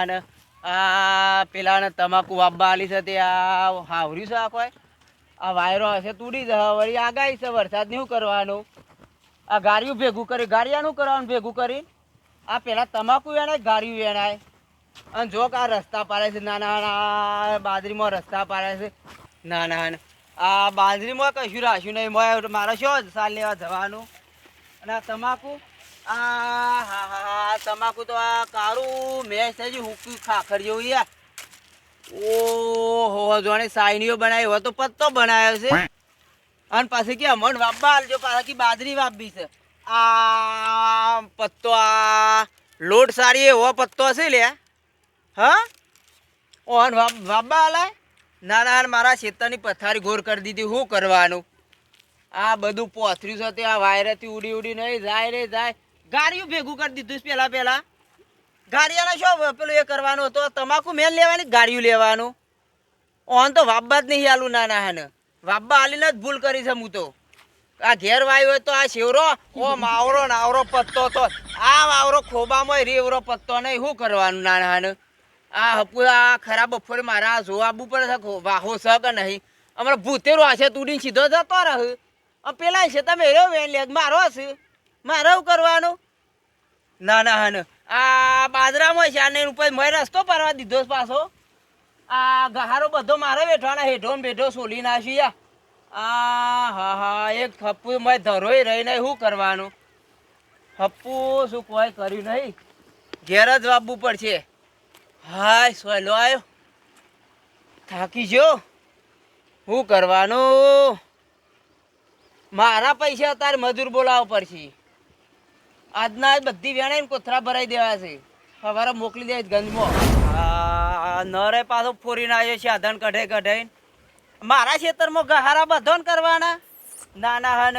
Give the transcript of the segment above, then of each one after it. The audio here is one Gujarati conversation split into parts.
નાના આ પેલા ને તમાકુ વાબા આલી છે તે આ હાવર્યું છે આ કોઈ? આ વાયરો હશે, તૂટી જશે, વળી આગાહી છે વરસાદ શું કરવાનું? આ ગાર્યું ભેગું કરી, ગારિયાનું કરવાનું ભેગું કરી? આ પેલા તમાકુ વેણાય ગાર્યું વેણાય? અને જો આ રસ્તા પાડે છે, નાના નાના બાજરીમાં રસ્તા પાડે છે. નાના આ બાજરીમાં કશું રાખ્યું નહીં. મારે શું સાલ લેવા જવાનું? અને આ તમાકુ? આ હા હા તમાકુ તો આ કારું થઈ ગયું હુકું ખાખર જેવું યાર ઓહો જોણે સાઈનીઓ બનાવી હોય તો પત્તો બનાવ્યો છે. અને પાછી કે અમણ વાપવા આલજો પાછી બાજરી વાપવી છે. આ પત્તો આ લોટ સારી એવો પત્તો હશે લે. હા? ઓન વાપવા આલાય? ના ના મારા ખેતરની પથારી ગોર કરી દીધી શું કરવાનું? આ બધું પોથર્યું છે તે આ વાયરથી ઉડી ઉડી નહીં જાય રે જાય. ગાડીઓ ભેગું કરી દીધું પેલા પેલા ગાડીઓને શું પેલું એ કરવાનું હતો, તમાકુ મેન લેવાની ગાડીઓ લેવાનું? ઓન તો વાબ્બા જ નહીં આલું નાના હેને વાબ્બા આલીને જ ભૂલ કરી છે હું તો. આ ઘેર વાયો હોય તો આ શેવરો, ઓ માવરો નાવરો પત્તો તો. આ માવરો ખોબામાં રેવરો પત્તો નહીં. શું કરવાનું નાના હેને આ હપુ આ ખરાબ બપોરે મારા જોવાબુ ખો- વાહો છે કે નહીં? અમારે ભૂતેરો હશે તુડીને સીધો જતો રહે. પેલા છે, તમે રહ્યો વેન લેગ મારો હશે મારે શું કરવાનું? ના ના હા આ બાજરામાં છે આને ઉપર મેં રસ્તો પરવા દીધો પાછો. આ ગહારો બધો મારે બેઠવાના હેઠો ને બેઠો સોલી નાશી યા આ, હા હા, એક હપ્પુ મેં ધરોય રહી નહીં શું કરવાનું? હપ્પુ શું કોઈ કર્યું નહીં? ઘેર જ વાપવું પડશે. હાય, સોયલો આવ્યો થાકી ગયો. શું કરવાનું? મારા પૈસા અત્યારે મજૂર બોલાવવા પડશે. આજના આજ બધી વેણાઈ કોથરા ભરાઈ દેવા છે. સવારે મોકલી દે ગંજમાં. નરે પાછો ફોરીને આવ્યો છે આધન કઢે કઢે. મારા ખેતરમાં ગહારા બધોન કરવાના. નાના હન,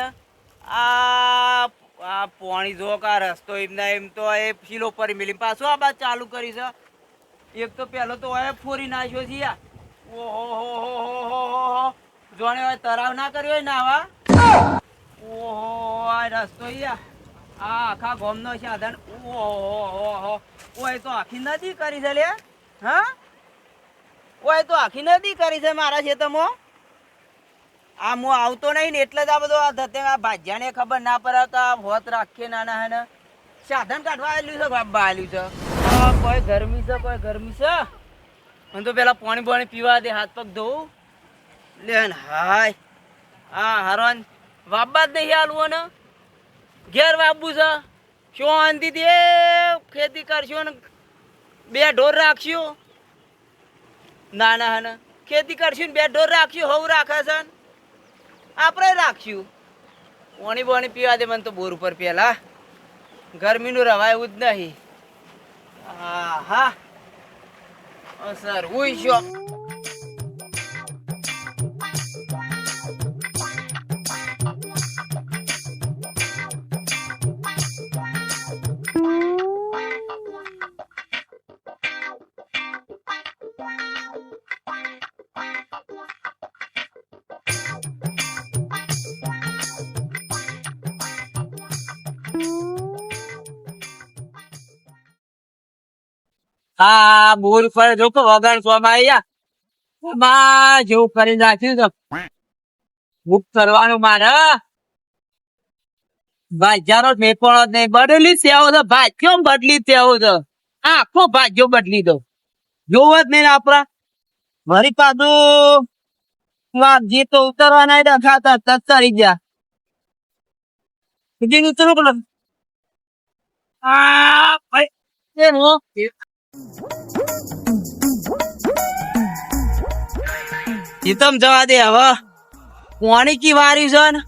આ આ પોણી જો કા રસ્તો એમ ના એમ તો એ શીલો પર મિલી. પાછું આ બાદ ચાલુ કરી છે. એક તો પહેલો તો હોય ફોરી નાખ્યો છે ઓહો, હો હો હો હો હો જોણે તરાવ ના કર્યો હોય નાવા ઓહો, આ રસ્તો યાર આ આખા ગોમનો છે સાધન ઓહો ઓય તો આખી નદી કરી છે લે, હા? ઓય તો આખી નદી કરી છે મારા ખેતરમાં. આ હું આવતો નહીં ને એટલે જ આ બધો આ ધતે આ ભાજ્યાને ખબર ના પડે કે હોત રાખીએ નાના હે ને. સાધન કાઢવા આવેલું છે બાબા આવેલું છે. કોઈ ગરમી છે, કોઈ ગરમી છે. મને તો પેલા પાણી પાણી પીવા દે, હાથ પગ ધોવું લે હાય. હા હરવાન વાબા જ નહીં આલવું ને. ઘેર બાબુ છે. શાંતિથી એ ખેતી કરશું ને બે ઢોર રાખશું. ના ના ના ખેતી કરશું ને બે ઢોર રાખશું, હવ રાખે છે આપણે રાખશું. પાણી પાણી પીવા દે, મને તો બોર ઉપર પેલા. ગરમીનું રવાય એવું જ નહીં. હા હા સર હું હા બોર પર જો વગર સોમાં માં જેવું કરી નાખ્યું તો બુક કરવાનું મારે. ભાજ્યાનો મેપણો જ નહીં બદલી સેવો ભાઈ ભાજ્યો બદલી તેવો તો આખો ભાજ્યો બદલી દો જોવો જ નહીં આપડા મારી પાછું જે તો ઉતરવાના હતા ખાતા તત્તરી ગયા. બીજી ઉતરું પેલો આ, ભાઈ હિતમ જવા દે હવે. કોણી કી વારી છે ને?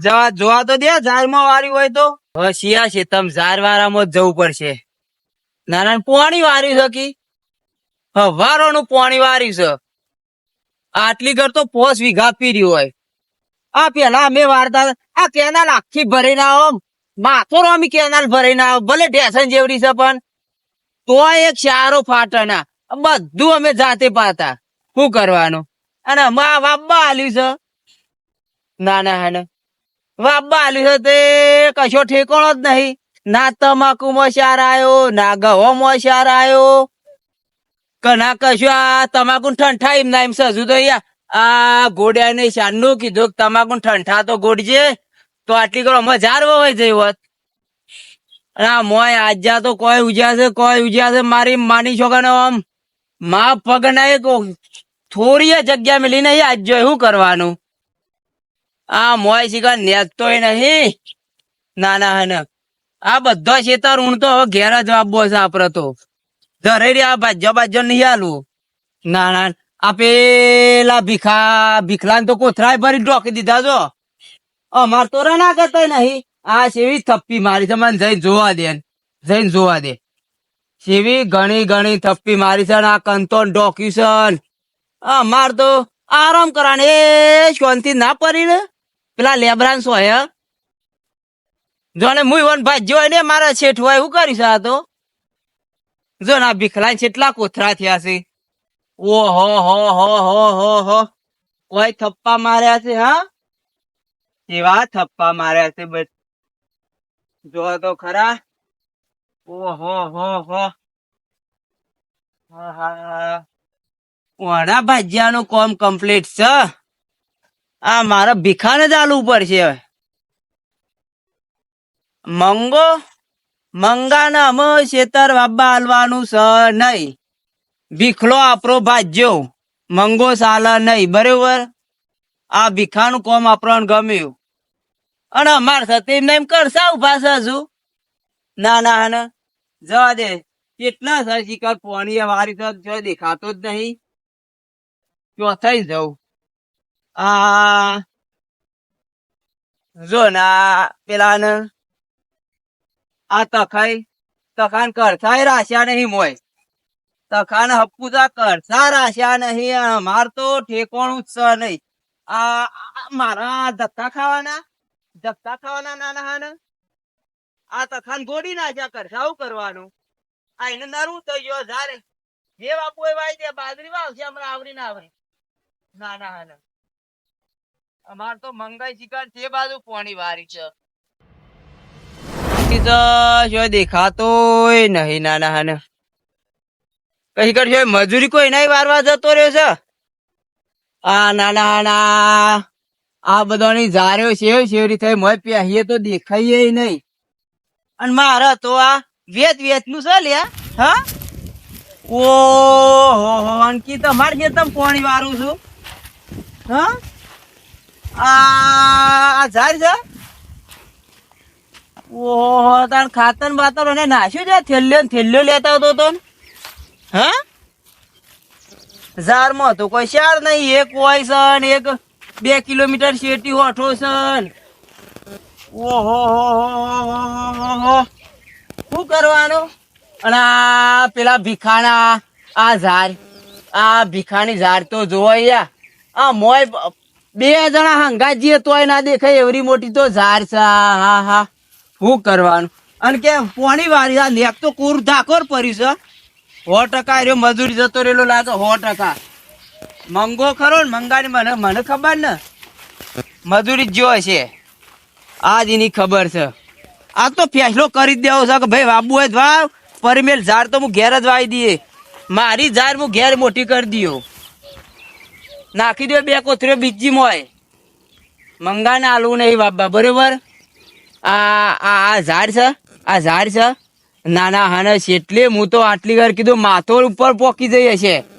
જવા જોવા તો દે, ઝાડમાં વારી હોય તો. હવે શિયા છે, તમ ઝાડ વાળામાં જવું પડશે. ના પોણી વાર્યું છે કી? હવારોનું પોણી વાર્યું છે. આટલી ઘર તો પોસ વીઘા પીર્યું હોય. આ પેલા અમે વારતા આ કેનાલ આખી ભરીને આવો. માથો રોમી કેનાલ ભરીને આવો. ભલે ઢેસન જેવડી છે પણ. તો એક સારો ફાટના. બધું અમે જાતે પાતા. શું કરવાનું? અને માં વાબ્બા આલ્યું છે. નાના ના હા વાબ્બા આલ્યું છે તે કશો ઠેકાણો જ નહીં. ના તમાકુમાં શાર આવ્યો ના ગહોમાં શાર આવ્યો કના કશું આ તમાકુ ઠંઠા એમ ના એમ સજુ તો આ ગોડ્યા ને શાનનું કીધું તમાકુ ઠંઠા તો ગોડજે. તો આટલી કરો મજાર વવાઈ જઈ હોત. આ મોય આજ્યા તો કોઈ ઉજ્યા છે, કોઈ ઉજ્યા છે, મારી માની છોકરાને આમ મા પગ ના એક થોડી જગ્યા મિલી નહીં આજ જો શું કરવાનું? આ મોય શીખા નેત નહીં. ના ના. હે આ બધા શેતર ઊણ તો હવે ઘેર જ આપવો છે આપડે તો. ધરે રે આ ભાજ્યો ભાજ્યો નહીં હાલવું. ના ના. આ પેલા ભીખા ભીખલા તો કોથરાય ભરી ઢોકી દીધા જો. અમાર તો ના કરતા નહીં. આ સેવી થપ્પી મારી છે? મને જઈને જોવા દે જઈને જોવા દે. સેવી ઘણી ઘણી થપ્પી મારી છે આ કંતોન ડોક્યુશન અમાર તો આરામ કરાને. એ શાંતિ ના પડી ને પેલા લેબરાન સો હે? જોને મુઈ વન ભાઈ જોઈ ને, મારા શેઠ હોય શું કરીશ આ તો. જો ના ભીખલા કેટલા કોથરા થયા છે. ઓ હો હો હો હો હો. હો કોઈ થપ્પા માર્યા છે, હા? એવા થપ્પા માર્યા છે જો તો ખરા. ઓહો, હો હો. વડા ભાજ્યાનું કોમ કમ્પ્લીટ છે. આ મારા ભીખાને જ આલુ ઉપર હવે. મંગો, મંગાને અમે શેતર બાબા હાલવાનું છે નહીં. ભીખલો આપણો ભાજ્યો. મંગો સાલા નહીં, બરોબર? આ ભીખાનું કોમ આપણને ગમ્યું. અને અમાર સાથે એમને એમ કરશા ઊભા છે હજુ ના ના હા જવા દે. કેટલા સર શિકાર પોણી વારી તો જો દેખાતો જ નહીં. ચોથાઈ જવું આ, જો ના, પેલા ને આ તખાઈ, તખાન કરતા રાશ્યા નહીં મોય. તખાન હપ્પુતા કરતા રાશ્યા નહીં અમાર તો ઠેકોણું જ નહીં. આ, મારા ધક્કા ખાવાના? ધક્કા ખાવાના નાના હાના? આ તખાન ગોડી નાખ્યા કર સાવ કરવાનું? આ એને નરું થઈ ગયો ધારે. જે બાપુ એ વાય દે, બાજરી વાવશે હમણાં આવરી ના આવરી નાના હાના. અમાર તો મંગાઈ શિકાર તે બાજુ પોણી વારી છે. દેખાતોય નહીં નાના ના હા ના કઈ કરશો મજૂરી કોઈ નહીં વારવા જતો રહ્યો છે? આ નાના નાના આ બધાની ઝાર્યો શેવ શેવરી થઈ, મોય પ્યાહીએ તો દેખાઈએ નહીં. અને મારે તો આ વેત વેતનું છે લ્યા, હા? ઓહો, હો અંકી તમારે જે તમે પાણી વારું છું? હા? આ ઝાડ છે? ઓહો તાર ખાતર બાતર અને નાખ્યું છે? થેલ્યો થેલ્યો લેતા હતો તો? હા? ઝાડમાં તો કોઈ શાર નહીં, એક હોય છે એક બે કિલોમીટર શેટી હોઠો સન ઓહો શું કરવાનું? અને આ પેલા ભીખાના આ ઝાડ, આ ભીખાની ઝાડ તો જોવો યા આ મોય બે જણા હંગાજીએ તોય ના દેખાય, એવરી મોટી તો ઝાડ છે. હા હા શું કરવાનું? અને કે પોણી વાળી આ તો કુર ધાકોર પર્યું છે. સો ટકા રહ્યો મજૂરી જતો રહેલો લાગે સો ટકા. મંગો ખરો ને મંગાની મને મને ખબર ને. મજૂરી જ છે. આ જ એની ખબર છે. આ તો ફેસલો કરી દેવો છે કે ભાઈ બાબુ હોય વાવ પરમેલ ઝાડ તો હું ઘેર જ વાવી દઈએ. મારી ઝાડ હું ઘેર મોટી કરી દયો. નાખી દો બે કોથરીઓ બીજી મોય. મંગાને આલવું નહીં બાબા બરોબર? આ આ આ ઝાડ છે, આ ઝાડ છે. નાના હાને એટલે હું તો આટલી વાર કીધું માથો ઉપર પોકી જઈએ છે.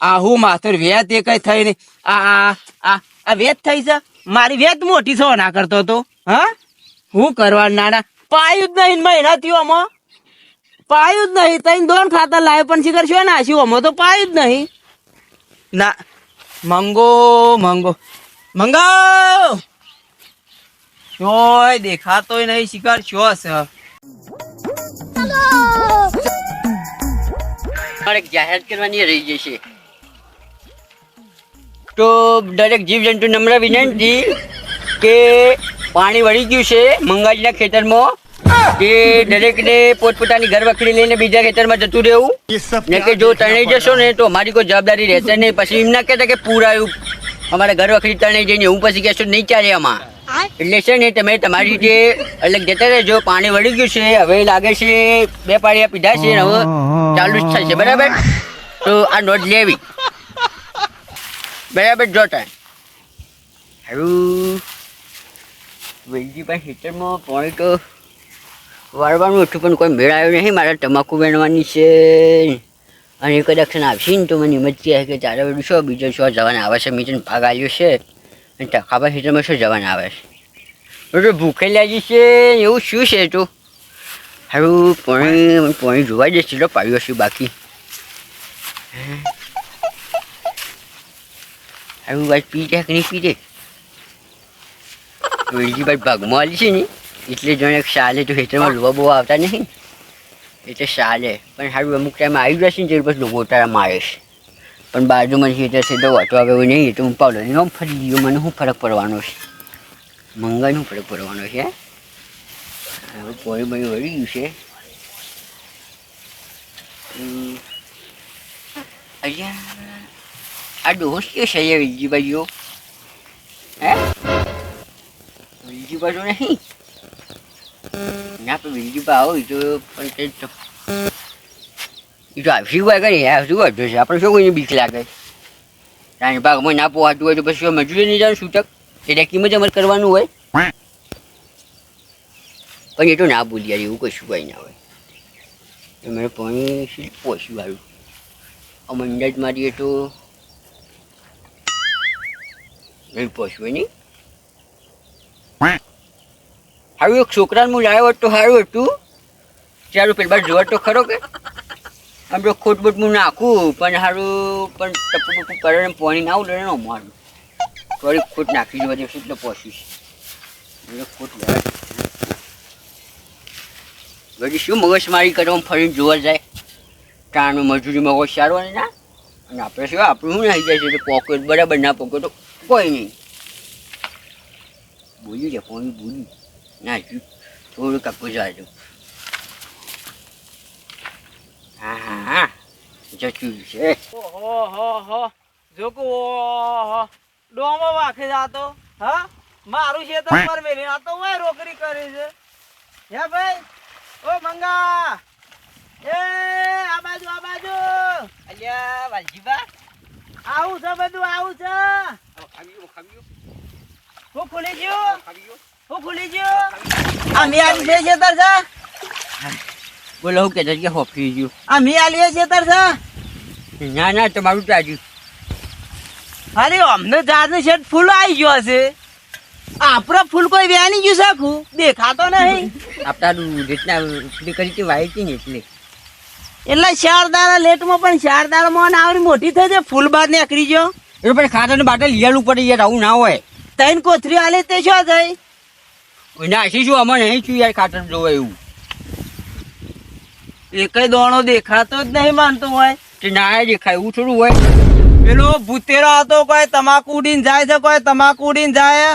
આ હું માથુર વેત એ કઈ થઈ નહીં. આ આ આ આ વેત થઈ છે? મારી વેત મોટી છો ના કરતો તો. હા? હું કરવા નાના? પાયું જ નહીં મહિના થયો આમાં પાયું જ નહીં. તઈ દોન ખાતર લાવે પણ શિખર શું નાખ્યું આમાં તો પાયું જ નહીં. ના. મંગો મંગો. મંગો! શોય દેખાતોય નહીં. શિકાર શો છે જાહેરાત કરવાની રહી જશે. તો દરેક જીવજંતુ નમ્ર વિનંતી કે પાણી વળી ગયું છે મંગાજીના ખેતરમાં કે દરેકને પોતપોતાની ઘર વખરી લઈને બીજા ખેતરમાં જતું રહેવું. ને કે જો તણાઈ જશો ને તો અમારી કોઈ જવાબદારી રહેશે નહીં. પછી એમ ના કહેતા કે પૂર આવ્યું. અમારા ઘર વખરી તણાઈ જઈને હું પછી કહેશો નહીં ચાલે આમાં. એટલે છે ને તમે તમારી જે અલગ જતા રહેજો. પાણી વળી ગયું છે હવે લાગે છે બે પાણીયા પીધા છે હવે ચાલુ જ થશે. બરાબર? તો આ નોટ લેવી. બરાબર જોતા હારું. વેલજીભાઈ ખેતરમાં પાણી તો વાળવાનું હતું, પણ કોઈ મેળ આવ્યો નહીં. મારે તમાકુ વેણવાની છે. અને કદાચ આવશે ને તો મને હિંમત આવે કે તારે બધું શું, બીજો શું જવાના આવે છે મીટર ભાગ આવ્યો છે. અને ટકાબા ખેતરમાં શું જવાના આવે છે? તો ભૂખે લાગી છે એવું શું છે તો? હારું, પાણી પાણી જોવા જશે, તો પાડ્યો છું બાકી. હારું વાત પી જાય કે નહીં પી દે વેલજીભાઈ ભાગમાં આવી છે ને એટલે જણે શાલે તો હેઠળમાં લોવા બહુ આવતા નહીં એટલે શાલે પણ સારું અમુક ટાઈમ આવી જશે ને ત્યારે પછી લોકો તારા મારે છે પણ બાજુમાં હેઠળ છે તો વાંચો આવે એવું નહીં તો હું પાવલો નહીં ફરી ગયો મને શું ફરક પડવાનો છે મંગાઈનો ફરક પડવાનો છે હવે પોળી બળી વળી ગયું છે હમ. આ ડોસ કે છે એ વિલજીભાઈઓ હે? બીજી તો નહીં. ના પણ બાજુ આવો તો પણ તે તો. એ તો આવી હોય કરે યાર શું વાંધો છે? આપણે શું કોઈને બીક લાગે? કારણ ભાગમાં ના પોવાતું હોય તો પછી મજૂરી નહીં જવાનું છૂટક? એટલે કિંમત અમર કરવાનું હોય? પણ એ તો ના ભૂલી યાર, એવું કશું કઈ ના હોય. મને પાણી પોસ્યું આવ્યું અંદાજ મારીએ તો નહીં. સારું એક છોકરાને હું લાવ્યો તો સારું હતું. ચાલો પેલા જોવા તો ખરો કે. આમ તો ખોટ બોટ હું નાખું પણ સારું પણ ટપુ ટપુ કરે ને પાણી ના ઉડે ને મારું. થોડી ખોટ નાખી જોવા દેશું એટલે પહોંચીશ ખોટ લેવા વળી શું મગજમારી કરવા ફરીને જોવા જાય? તાણું મજૂરી મગજ સારો ને ના? અને આપણે શું આપણું શું નાખી જાય છે? પોકેટ બરાબર ના પોકે તો કોઈ નહીં બોલી છે કોઈ બોલી ના હજુ થોડું કાપવું જવા હા હા હા જતું છે ઓહો હો હો જોકો ઓહો ડોમો વાખે જાતો હા મારું છે તો પર મેલી આ તો ઓય રોકરી કરી છે હે ભાઈ ઓ મંગા એ આ બાજુ આ બાજુ અલ્યા વાલજીબા આવું છે બધું આવું છે હું ખુલી ગયું? હું ખુલી ગયું? આ મી આલી છે છેતર છે બોલો હું કે હોફી ગયું. આ મી આલી છે છેતર છે ના ના તમારું તાજું અરે અમને જાતને શેઠ ફૂલ આવી ગયો હશે. આપણો ફૂલ કોઈ વ્યાની ગયું સાખું દેખાતો નહીં. આપતા રીતના ઉપડી કરી હતી વાઈ ને એટલે. એટલે શારદાના લેટમાં પણ શારદામાં આવડી મોટી થઈ જાય. ફૂલ બાદ નીકળી ગયો. એ પછી ખાતર બાટલ લીયાલું પડે યાર આવું ના હોય. તૈન કોથરી આલે તે શું થઈ નાસી છું અમે નહીં છું યાર ખાતર જોવે એવું. એકય દોણો દેખાતો જ નહીં માનતો હોય. કે ના દેખાય એવું થોડું હોય. પેલો ભૂતેરો હતો કોઈ તમાકુ ઉડીને જાય છે કોઈ તમાકુ ઉડીને જાય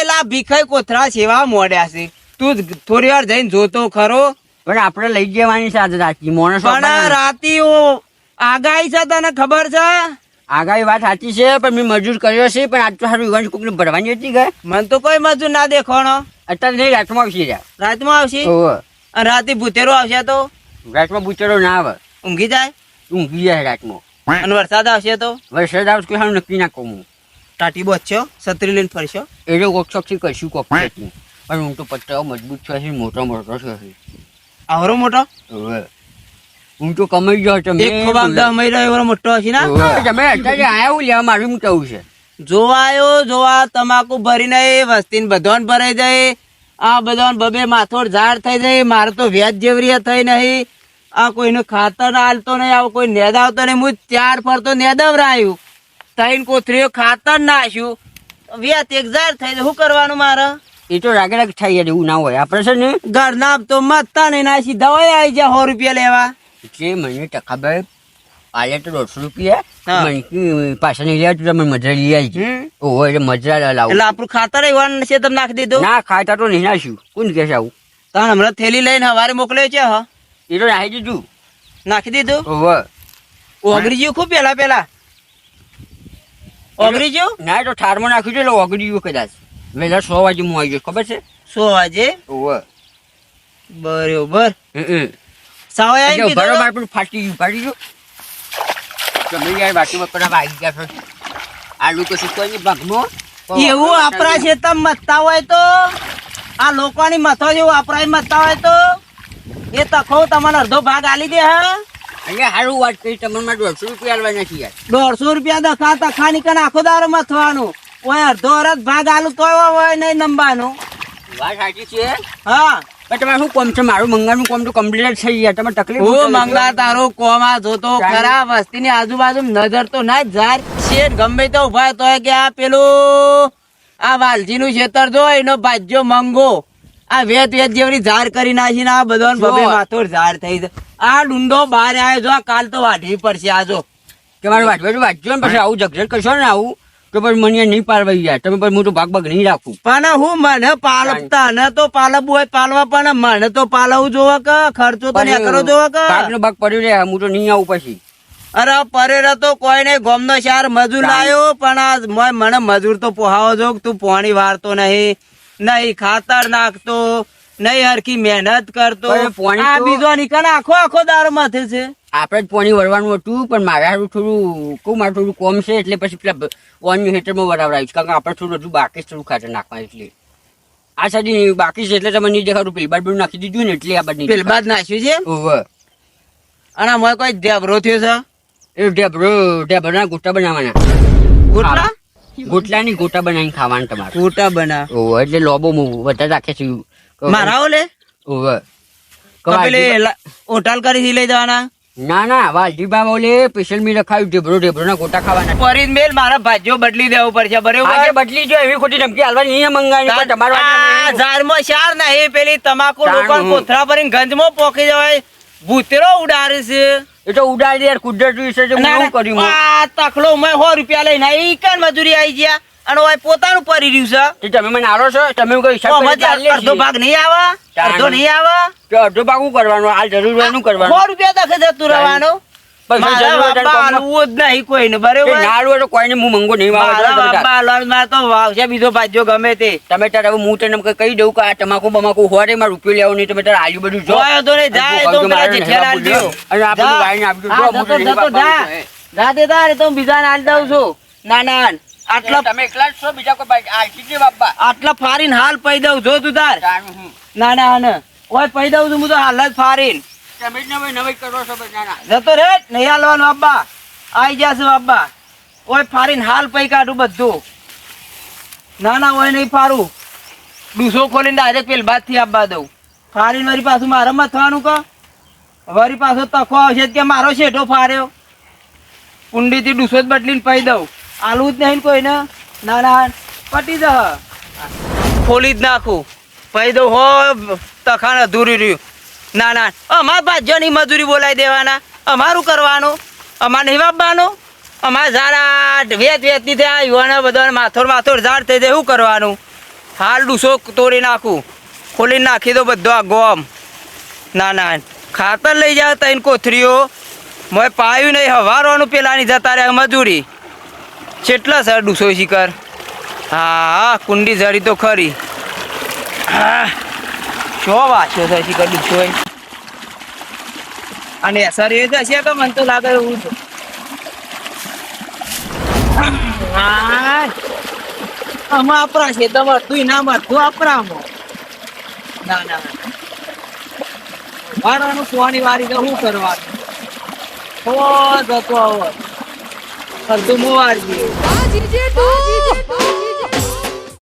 એલા ભીખાઈ કોથરા સેવા મોડ્યા છે. તું થોડી વાર જઈને જોતો ખરો. પણ આપણે લઈ જવાની સાથે સાચી મોણસ રાતી આગાઈ છે તને ખબર છે? આગાહી વાત સાચી છે પણ મેં મજૂર કર્યો છે પણ આજ તો સારું ઇવન કોકને ભરવાની હતી કે? મને તો કોઈ મજૂર ના દેખાણો અત્યારે નહીં રાતમાં આવશે યાર. રાતમાં આવશે? અને રાતે ભૂતેરો આવશે તો? રાતમાં ભૂતેરો ના આવે. ઊંઘી જાય? ઊંઘી જાય રાતમાં. અને વરસાદ આવશે તો? વરસાદ આવશે કોઈ સારું નક્કી ના કહું હું. ટાટી બોચશો છત્રી લઈને ફરશો. એ જો કોક ચોકથી કશું કોક પણ હું તો પટ્ટાઓ મજબૂત છે છે મોટો મોટો છે. આવરો મોટો? ઓહો. હું તો કમાઈ ગયો તમે એક ખોબામ દસ મહિના એવો મોટો હશે ના? તમે અત્યારે આયા હું લેવા મારું કેવું છે? જોવાયો જોવા તમાકુ ભરીને વસ્તીને બધાને ભરાઈ જાય. આ બધા બબે માથોડ ઝાડ થઈ જાય. મારે તો વ્યાજ જેવરી થઈ નહીં. આ કોઈને ખાતર હાલતો નહીં આવો કોઈ નેદ આવતો નહીં. હું ચાર ફરતો નેદવરાયું તૈન કોથરીઓ ખાતર નાખ્યું. વ્યાજ એક ઝાડ થઈ જાય. શું કરવાનું મારે? એ તો રાગે રાગ થઈ જાય એવું ના હોય. આપણે છે ને ઘરના તો મતતા નહીં ના સીધા હોય આવી જાય સો રૂપિયા લેવા. એટલે મને ટકાભાઈ આલે તો દોઢસો રૂપિયા હા. મને કી પાછા નહીં લેવા તો તમે મજરા લઈ આવી. ઓહો એટલે મજરા લાવો. એટલે આપણું ખાતર એવાનું છે તમે નાખી દીધું? ના ખાતા તો નહીં નાખ્યું. કોણ કહેશે આવું? તાણ હમણાં થેલી લઈને હવારે મોકલ્યો છે હા. એ તો નાખી દીધું. નાખી દીધું? ઓહો. ઓગળી ગયું ખૂબ પેલા પેલા ઓગળી ગયું? ના તો ઠારમાં નાખ્યું છે એટલે ઓગળી ગયું કદાચ. વહેલા સો વાગે હું આવી જઈશ ખબર છે? સો વાગે? ઓહો. બરોબર. હમ. સાવ આઈ એટલે બરોબર પેલું ફાટી ગયું ફાટી ગયું તમે યાર બાટીમાં પેલા આવી ગયા છો આલુ તો શીખવાય નહીં ભાગમાં. એવું આપણા ખેતર મથતા હોય તો. આ લોકોની મથો જેવું આપણા મથતા હોય તો. એ તખો તમને અડધો ભાગ આલી દે હા. અહીંયા સારું વાત કરી તમને દોઢસો રૂપિયા આલવા નથી યાર. દોઢસો રૂપિયા દખા તખાની કને આખો દારો મથવાનું. ઓય અડધો અરજ ભાગ આલુ તો હોય નહીં નંબાનું. વાત સાચી છે? હા. તમારે શું કોમ છે? મારું મંગાનું કોમ તો કમ્પ્લીટ થઈ ગયા. તમે તકલીફ હું શું છે? મંગા તારો જોતો ખરા વસ્તીની આજુબાજુ નજર તો ના ઝાર શેઠ ગમે તો ઊભા તોય કે આ પેલું આ વાલજીનું ખેતર જો એનો ભાજ્યો મંગો. આ વેત વેત જેવડી ઝાર કરી નાખીને આ બધો જો. માથો ઝાર થઈ છે. આ ડુંડો બહાર આવ્યો જો આ કાલ તો વાઢવી પડશે આજો કે મારે વાંચવા વાંચજો ને પછી આવું ઝઘડ કરશો ને આવું? તો પછી મને નહીં પાડવાઈ જાય. તમે પછી મોટું ભાગ ભાગ નહીં રાખું. પણ હું મને પાલવતા ન તો પાલવું હોય પાલવા પણ મને તો પાલવું જોવે કે ખર્ચો તો ને કરો જોવે કે? ભાગનો ભાગ પડ્યો રે હું તો નહીં આવું પછી. અરે પરેર તો કોઈ નહીં ગોમનો ચાર મજૂર લાયો પણ આ મને મજૂર તો પોહાવો જો તું પોણી વાળતો નહીં નહીં ખાતર નાખતો નહીં હરખી મહેનત કરતો. આ બીજો નીકળ આખો આખો દારો માથે છે. આપણે જ પોણી વળવાનું હતું પણ મારે હારું થોડું કહું મારું થોડું કોમ છે એટલે પછી પેલા ઓનની હેઠળમાં વરાવડાવીશ કારણ કે આપણે થોડું હજુ બાકી થોડું ખાતર નાખવા એટલે. આ સાડી બાકી છે એટલે તમે નહીં દેખાડું પેલી બાર બધું નાખી દીધું ને એટલે આ બધી પેલ બાદ નાખ્યું છે? ઓવે અને મને કોઈ ઢેબરો થયો છે? એ ઢેબરો ઢેબરના ગોટા બનાવવાના ગોટલા ગોટલાની ગોટા બનાવીને ખાવાના તમારે. ગોટા બના ઓ એટલે લોબો વધારે રાખે છે. મારા ઓલે? ઓવે તો પેલી કરી લઈ જવાના? ના ના વાલજીબા બોલે સ્પેશિયલ મી રખાયું ઢેબરો ઢેબરોના ગોટા ખાવાના. પરીન મેલ મારા ભાઈઓ બદલી દેવો પડશે આજે બદલી જો એવી ખોટી ધમકી હાલવાની નહીં મંગાવી પણ તમારો ઝાડમાં શાર નહીં પેલી તમાકુ શાર લોકો હું. કોથળા ભરીને ગંજમાં પોકી જવાય. ભૂતરો ઉડાડે છે. એ તો ઉડાડી યાર કુદરત વિશે હું કર્યું મેં? આ તકલો મેં સો રૂપિયા લઈને આવી કાન મજૂરી આવી ગયા? અને ઓય પોતાનું પરી રહ્યું છે. તમે મને આરો છો? તમે હું કઈ અડધો ભાગ નહીં આવે? અડધો નહીં આવે? તો અડધો ભાગ હું કરવાનો? હાલ જરૂર હોય કરવાનું. સો રૂપિયા દખે જતું રહેવાનું. ના બીજો કહી દઉં કે આ તમાકુ બમાકુ હોય મારે રૂપિયો લેવો નહીં તમે તારે આજુ બધું જો. જોયો તો નહીં, જાય તો પેલા જેઠિયાલાલ અને આ બધું જા. વાઈને આપજો. હા, જો, હું તો જતો- નહીં જતો જા. વાપરવાનું છે. જા દે તારે તો હું બીજાને આલી દઉં છું. ના ના આટલા તમે એકલા છો બીજા કોઈ બાકી આલસી જ નહીં બાપા. આટલા ફારીને હાલ પૈ દઉં જો તું તાર. ના ના ના. ઓય દઉં છું હું તો હાલ જ ફારીને. તમે જ કરો છો ના જતો રે નહીં હાલવાનું અબ્બા આવી જશે અબ્બા ઓય ફારીન હાલ પૈ કાઢું બધું. ના ના ઓય નહીં ફારું. ડૂસો ખોલીને ડાયરેક્ટ પેલ બાદથી આપવા દઉં. ફારીન વરી પાછું મારે થવાનું ક. વરી પાછો તકો આવશે કે મારો શેઠો ફાર્યો. કુંડીથી ડૂસો જ બદલીને પૈ દઉં. આલું જ નહીં કોઈને. ના ના, પટી જ ખોલી જ નાખું. પછી દઉં, હો, તખાણ અધૂરી રહ્યું. ના ના, અમાર ભાજ્યની મજૂરી બોલાવી દેવાના. અમારું કરવાનું. અમાર નહીં વાપવાનું અમારે ઝાડ વેત વેતની ત્યાં યુવાના બધા માથોર માથોર ઝાડ થઈ જાય, શું કરવાનું? હાલ ડૂસો તોડી નાખું. ખોલી નાખી દો બધો આ ગોમ. ના ના, ખાતર લઈ જાવ તઈને કોથરીઓ મેં પાયું નહીં હવારવાનું પેલાની જતા રહે મજૂરી. કેટલા સર ડૂસો શિકાર? હા હા કુંડી ઝડી તો ખરી. હા શો વાંચ્યો છે શિકર ડૂસો? અને સર એ જશે તો મને તો લાગે એવું છે આમાં આપણા છે તમારે તું ના મળતું આપણામાં. ના ના મારાનું સોની વારી તો શું કરવાનું? હો જતો આવો અડધું હું વારી દઈએ બાજી જે તું